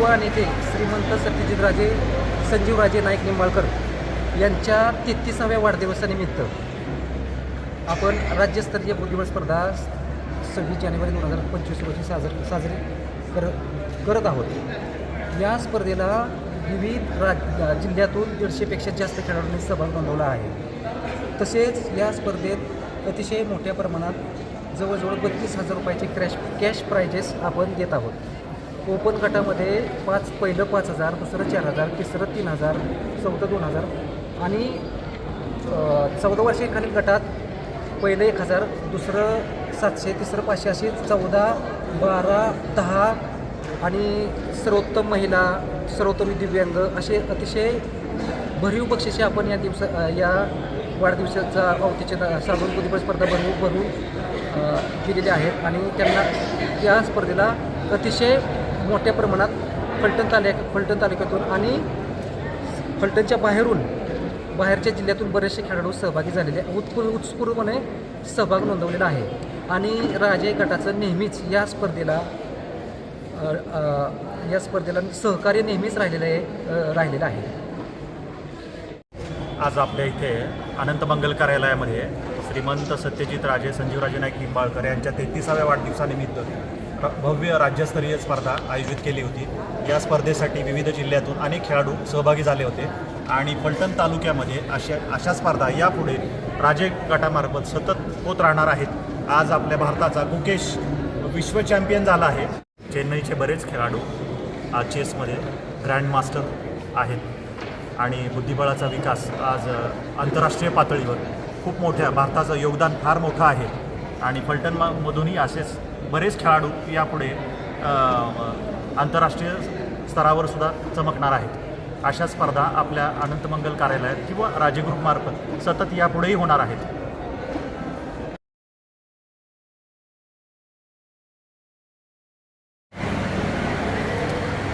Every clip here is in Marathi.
युवा नेते श्रीमंत सत्यजितराजे संजीवराजे नाईक निंबाळकर यांच्या तेहतीसाव्या वाढदिवसानिमित्त आपण राज्यस्तरीय बुद्धिबळ स्पर्धा सव्वीस जानेवारी दोन हजार पंचवीस रोजी साजर साजरी कर करत आहोत. या स्पर्धेला विविध राज जिल्ह्यातून दीडशेपेक्षा जास्त खेळाडूंनी सहभाग नोंदवला आहे. तसेच या स्पर्धेत अतिशय मोठ्या प्रमाणात जवळजवळ बत्तीस हजार रुपयाचे क्रॅश कॅश प्राइजेस आपण देत आहोत. ओपन गटामध्ये पाच पहिलं पाच हजार दुसरं चार हजार तिसरं तीन हजार चौथं दोन हजार आणि चौदा वर्षाखालील गटात पहिलं एक हजार दुसरं सातशे तिसरं पाचशे अशी चौदा बारा दहा आणि सर्वोत्तम महिला सर्वोत्तम दिव्यांग असे अतिशय भरीव बक्षिसे आपण या दिवसा या वाढदिवसाचा अवतीच्या साधून बुद्धिबळ स्पर्धा भरवू भरून अ, दिलेले आहेत आणि त्यांना या स्पर्धेला अतिशय मोठ्या प्रमाणात फलटण तालुक्या फलटण तालुक्यातून आणि फलटणच्या बाहेरून बाहेरच्या जिल्ह्यातून बरेचसे खेळाडू सहभागी झालेले उत्स्फूर उत्स्फूर्तपणे सहभाग नोंदवलेला आहे. आणि राजे गटाचं नेहमीच या स्पर्धेला या स्पर्धेला सहकार्य नेहमीच राहिलेलं आहे राहिलेलं आहे. आज आपल्या इथे अनंत मंगल कार्यालयामध्ये श्रीमंत सत्यजित राजे संजीवराजे नाईक निंबाळकर यांच्या तेहतीसाव्या वाढदिवसानिमित्त भव्य राज्यस्तरीय स्पर्धा आयोजित केली होती. या स्पर्धेसाठी विविध जिल्ह्यातून अनेक खेळाडू सहभागी झाले होते आणि फलटण तालुक्यामध्ये अशा अशा स्पर्धा यापुढे राजे गटामार्फत सतत होत राहणार आहेत. आज आपल्या भारताचा गुकेश विश्व चॅम्पियन झाला आहे. चेन्नईचे बरेच खेळाडू आज चेसमध्ये ग्रँडमास्टर आहेत आणि बुद्धिबळाचा विकास आज आंतरराष्ट्रीय पातळीवर खूप मोठ्या भारताचं योगदान फार मोठं आहे. आणि फलटण मधूनही असेच बरेच खेळाडू यापुढे आंतरराष्ट्रीय स्तरावर सुद्धा चमकणार आहेत. अशा स्पर्धा आपल्या अनंतमंगल कार्यालयात किंवा राजेग्रुपमार्फत सतत यापुढेही होणार आहेत.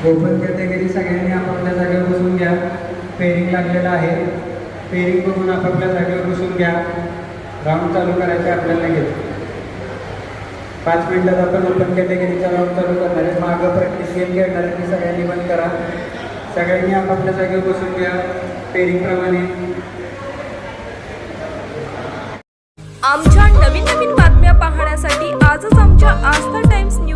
ओपन कॅटेगरी सगळ्यांनी आपापल्या जागेवर बसून घ्या. पेरिंग लागलेलं आहे. पेरिंग बघून आपापल्या जागेवर बसून घ्या. राऊंड चालू करायचे आपल्याला घेतो पाच मिनिटात आपण ओपन कॅटेगरीचा राऊंड चालू करणार आहे. मागं प्रॅक्टिस गेम खेळणार खेळणाऱ्यांनी सगळ्यांनी बंद करा. सगळ्यांनी आपापल्या जागेवर बसून घ्या पेरिंगप्रमाणे आमच्या नवीन नवीन बातम्या पाहण्यासाठी आजच आमच्या आस्था टाइम्स न्यूज